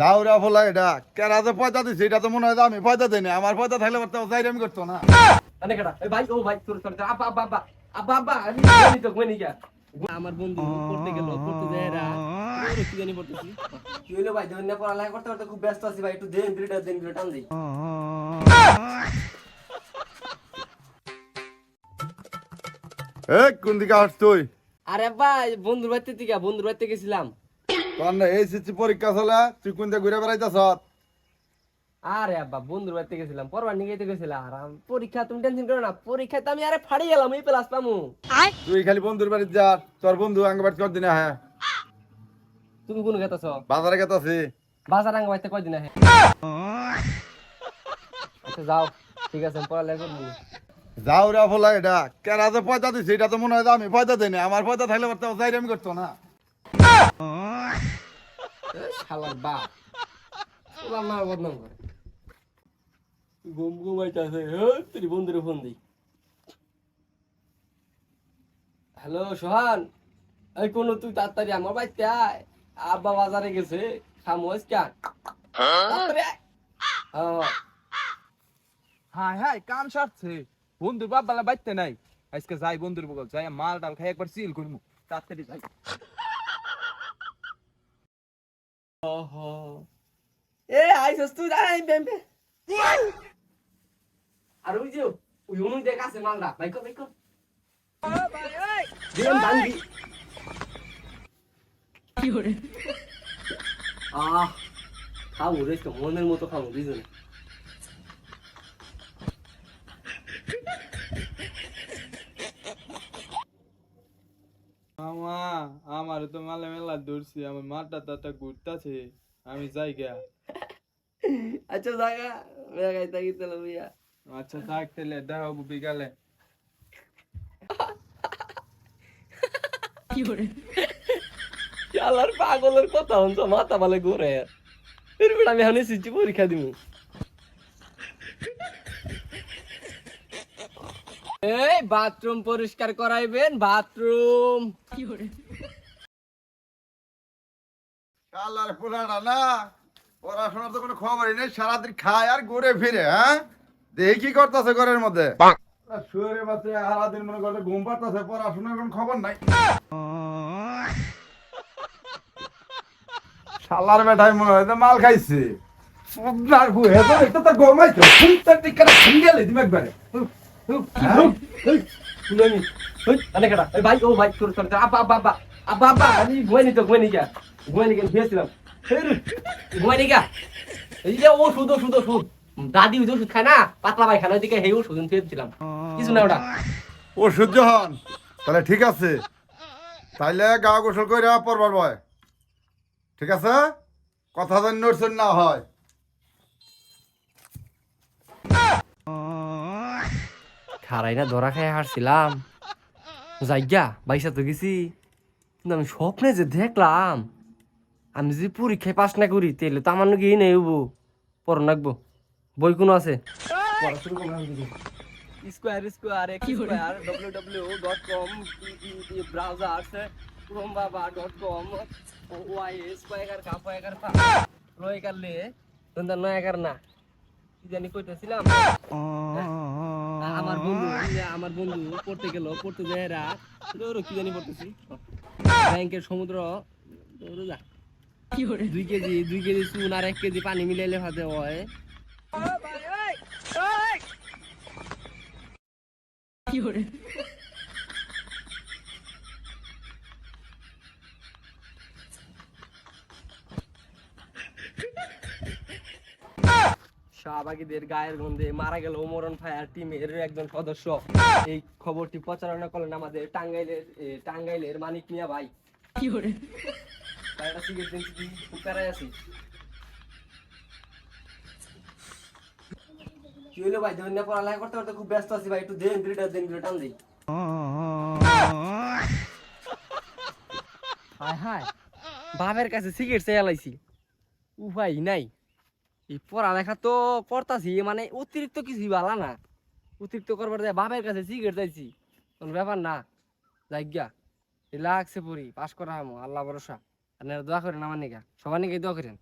দাউরা ফোলা এটা। কেরা যে পয়সা দিছে এটা তো মনে হয় আমি পয়সা দিই না আমার পয়সা থাকলে তো যাই আমি করতো না। আনে কেডা? এই ভাই ও ভাই তোর তোর আব্বা আব্বা আব্বা আব্বা আব্বা আমি জানি তো কই নিকা আমার বন্ধু পড়তে গেল পড়তে যায় কি জানি পড়তেছি। কি হলো ভাই ধন্য পড়ালেখা করতে করতে খুব ব্যস্ত আছি ভাই। একটু দেন দুইটা দিন দুইটা টান দেই। এ কোন দিকে হাস তুই? আরে ভাই বন্ধুর বাড়িতে থেকে বন্ধুর বাড়িতে গেছিলাম। তোর না এইচএসসি পরীক্ষা চলে তুই কোন ঘুরে বেড়াইতেছ? আরে আব্বা বন্ধুর বাড়িতে গেছিলাম পরবার নিয়ে যেতে গেছিলাম। আর আম- পরীক্ষা তুমি টেনশন করো না পরীক্ষায় তো আমি আরে ফাড়ি গেলাম এই প্লাস পামু। তুই খালি বন্ধুর যা তোর বন্ধু আঙ্গ বাড়ি কর দিনে হ্যাঁ তুমি কোন গেতাছ? বাজারে গেতাছি। বাজার আঙ্গ বাড়িতে কয়দিন আহে? আচ্ছা যাও ঠিক আছে আমি পড়ালেখা করব। দাউরা ফোলা এটা যে পয়সা দিছে এটা তো মনে হয় যে আমি পয়সা দিই না আমার পয়সা থাকলে আমি করতো না। হ্যালো সোহান, এই কোন তুই তাড়াতাড়ি আমার বাড়িতে আয়। আব্বা বাজারে গেছে খামোস কেন। হ্যাঁ। হাই কাম সারছে। বন্ধুর বাপ বালা বাইতে নাই। আজকে যাই বন্ধুর বগল, যাই মাল ডাল খাই একবার সিল করমু। তাড়াতাড়ি যাই। এ আইসস তুই আই বেম্বে আর ওই যে ওই অনুই দেখ আছে মালটা বাইকো বাইকো দিলাম দাঙ্গি কি করে? আহ খাব রে তো মনের মতো খাব দুইজনে। আমার তো মালে মেলা দৌড়ছি আমার মাঠটা তাটা ঘুরতাছে। আমি যাই গা আচ্ছা জায়গা বেগাই তাকি চলো ভাইয়া আচ্ছা থাক তাহলে দেখা হব বিকালে। শালার পাগলের কথা হन्छ মাথা ভালো ঘুরে। এর আমি হানি সিটি পরীক্ষা দিমু। এই বাথরুম পরিষ্কার করাইবেন বাথরুম। কালার পোলাটা না পড়াশোনার তো কোনো খবরই নেই সারাদিন খায় আর ঘুরে ফিরে হ্যাঁ? দেখি কি করতেছে ঘরের মধ্যে। শুয়ে বাচ্চা সারাদিন মনে করে ঘুম পাড়তেছে পড়াশোনার কোনো খবর নাই। শালার বেটাই মনে হয় মাল খাইছে। সবনার হুয়ে তো এটা তো ভাই ও ভাই তোর তোর আব্বা আব্বা আব্বা আব্বা আব্বা আমি ঘুমাইনি তো ঘুমাইনি গা ঘুমাইনি গেল দিয়েছিলাম ঘুমাইনি গা এই যে ওষুধ ওষুধ ওষুধ। দাদি ওই ওষুধ খায় না পাতলা পায়খানা ওইদিকে সেই ওষুধ খেয়েছিলাম কিছু না ওটা। ও সূর্য তাহলে ঠিক আছে। তাইলে গা গোসল করে পরবার বয় ঠিক আছে? কথা যেন নড়ছেন না হয়। খারাই না ধরা খাই হারছিলাম। যাইগা বাইসা তো গেছি। কিন্তু আমি স্বপ্নে যে দেখলাম আমি যদি পরীক্ষায় পাস না করি তাহলে তো আমার নাকি এই নেই হব। পড় নাকবো বই কোনো আছে? Square square x square W W dot com browser Chrome বাবা dot com Y square cup এগার পা রয় কারলে তোমরা নয় এগার না কি জানি কইতেছিলাম? আমার বন্ধু আমার বন্ধু পড়তে গেল পড়তে যায় এরা। কি জানি পড়তেছি। ব্যাংকের সমুদ্র ওরা যা। দুই কেজি দুই কেজি চুন আর এক কেজি পানি মিলাইলে ভাতে হয়। শাহবাগীদের গায়ের গন্ধে মারা গেল ওমরন ফায়ার টিমের একজন সদস্য। এই খবরটি প্রচারণা করলেন আমাদের টাঙ্গাইলের টাঙ্গাইলের মানিক মিয়া ভাই। কি করে একটা সিগারেট দিন কি কুকারাই আছি। কি হইল ভাই? ধন্য পড়ালেখা করতে করতে খুব ব্যস্ত আছি ভাই। একটু দেন দুইটা দিন দুইটা টান দিই। হায় হায় বাবার কাছে সিগারেট চাই লাইছি। উপায় নাই। এই পড়ালেখা তো করতাছি মানে অতিরিক্ত কিছু ভালো না। অতিরিক্ত করবার যায় বাবার কাছে সিগারেট চাইছি। কোনো ব্যাপার না। যাইগা লাগছে পড়ি পাস করা আল্লাহ ভরসা। আপনারা দোয়া করেন আমার নিকা। সবার নিকে দোয়া করেন।